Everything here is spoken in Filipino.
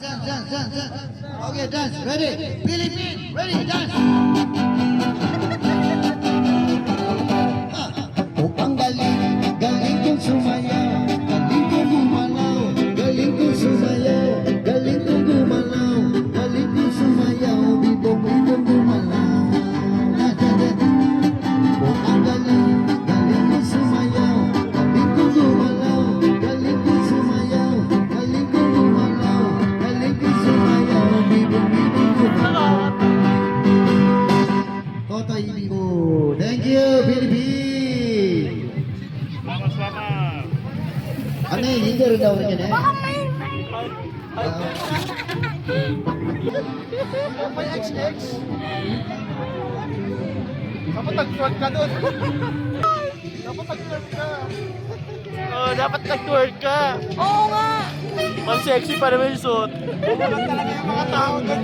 dance, dance, dance, dance. Okay, dance. Ready. Philippines. Ready, dance. You, Philippines. Selamat, selamat. Ano yung leader daw rin yan eh? May XX. Dapat nag-twerk ka doon. Dapat nag-twerk ka. Oh, dapat nag-twerk ka. Oo nga. Mas sexy pa naman yung suot. Talaga yung mga tao doon.